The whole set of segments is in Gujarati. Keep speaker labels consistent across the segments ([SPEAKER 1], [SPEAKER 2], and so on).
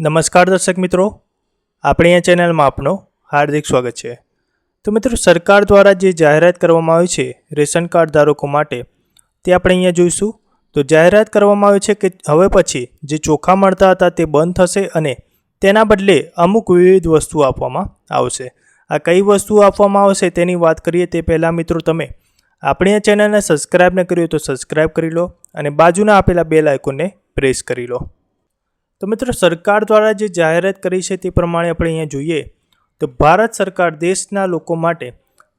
[SPEAKER 1] નમસ્કાર દર્શક મિત્રો. આપણી આ ચેનલમાં આપનું હાર્દિક સ્વાગત છે. તો મિત્રો, સરકાર દ્વારા જે જાહેરાત કરવામાં આવી છે, રેશન કાર્ડ ધારકો માટે, તે આપણે અહીંયા જોઈશું. તો જાહેરાત કરવામાં આવી છે કે હવે પછી જે ચોખા મળતા હતા તે બંધ થશે અને તેના બદલે અમુક વિવિધ વસ્તુઓ આપવામાં આવશે. આ કઈ વસ્તુઓ આપવામાં આવશે તેની વાત કરીએ તે પહેલાં મિત્રો તમે આપણી આ ચેનલને સબસ્ક્રાઈબ ન કરી હોય તો સબસ્ક્રાઇબ કરી લો અને બાજુના આપેલા બેલ આઇકોનને પ્રેસ કરી લો. તો મિત્રો સરકાર દ્વારા જે જાહેરાત કરી છે તે પ્રમાણે આપણે અહીંયા જોઈએ તો ભારત સરકાર દેશના લોકો માટે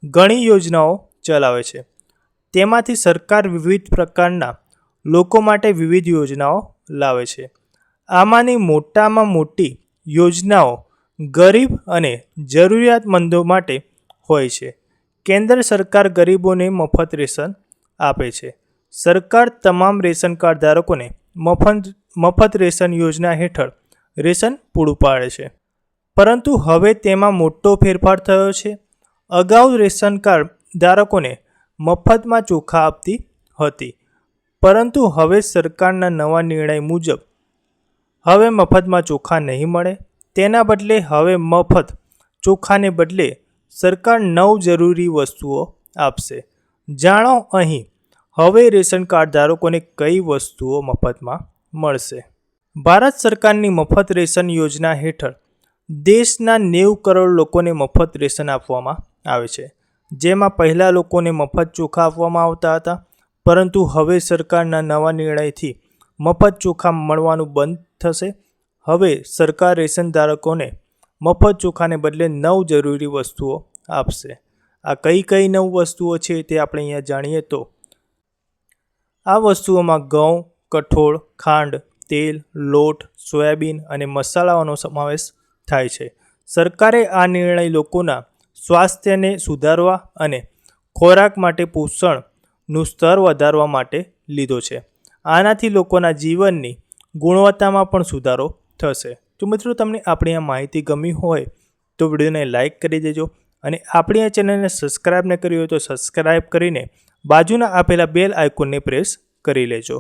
[SPEAKER 1] ઘણી યોજનાઓ ચલાવે છે. તેમાંથી સરકાર વિવિધ પ્રકારના લોકો માટે વિવિધ યોજનાઓ લાવે છે. આમાંની મોટામાં મોટી યોજનાઓ ગરીબ અને જરૂરિયાતમંદો માટે હોય છે. કેન્દ્ર સરકાર ગરીબોને મફત રેશન આપે છે. સરકાર તમામ રેશન કાર્ડ ધારકોને મફત મફત રેશન યોજના હેઠળ રેશન પૂરું પાડે છે. પરંતુ હવે તેમાં મોટો ફેરફાર થયો છે. અગાઉ રેશન કાર્ડ ધારકોને મફતમાં ચોખા આપતી હતી. પરંતુ હવે સરકારના નવા નિર્ણય મુજબ હવે મફતમાં ચોખા નહીં મળે. તેના બદલે હવે મફત ચોખાને બદલે સરકાર નવ જરૂરી વસ્તુઓ આપશે. જાણો અહીં, હવે રેશન કાર્ડ ધારકોને કઈ વસ્તુઓ મફતમાં મળશે. ભારત સરકારની મફત રેશન યોજના હેઠળ દેશના નેવું કરોડ લોકોને મફત રેશન આપવામાં આવે છે. જેમાં પહેલાં લોકોને મફત ચોખા આપવામાં આવતા હતા, પરંતુ હવે સરકારના નવા નિર્ણયથી મફત ચોખા મળવાનું બંધ થશે. હવે સરકાર રેશન ધારકોને મફત ચોખાને બદલે નવ જરૂરી વસ્તુઓ આપશે. આ કઈ કઈ નવ વસ્તુઓ છે તે આપણે અહીંયા જાણીએ તો આ વસ્તુઓમાં ઘઉં કઠોળ, ખાંડ, તેલ, લોટ, સોયાબીન અને મસાલાઓનો સમાવેશ થાય છે. સરકારે આ નિર્ણય લોકોના સ્વાસ્થ્યને સુધારવા અને ખોરાક માટે પોષણનું સ્તર વધારવા માટે લીધો છે. આનાથી લોકોના જીવનની ગુણવત્તામાં પણ સુધારો થશે. તો મિત્રો, તમને આપણી આ માહિતી ગમી હોય તો વિડીયોને લાઇક કરી દેજો અને આપણી આ ચેનલને સબસ્ક્રાઇબ ન કરી હોય તો સબસ્ક્રાઇબ કરીને બાજુના આપેલા બેલ આઇકોનને પ્રેસ કરી લેજો.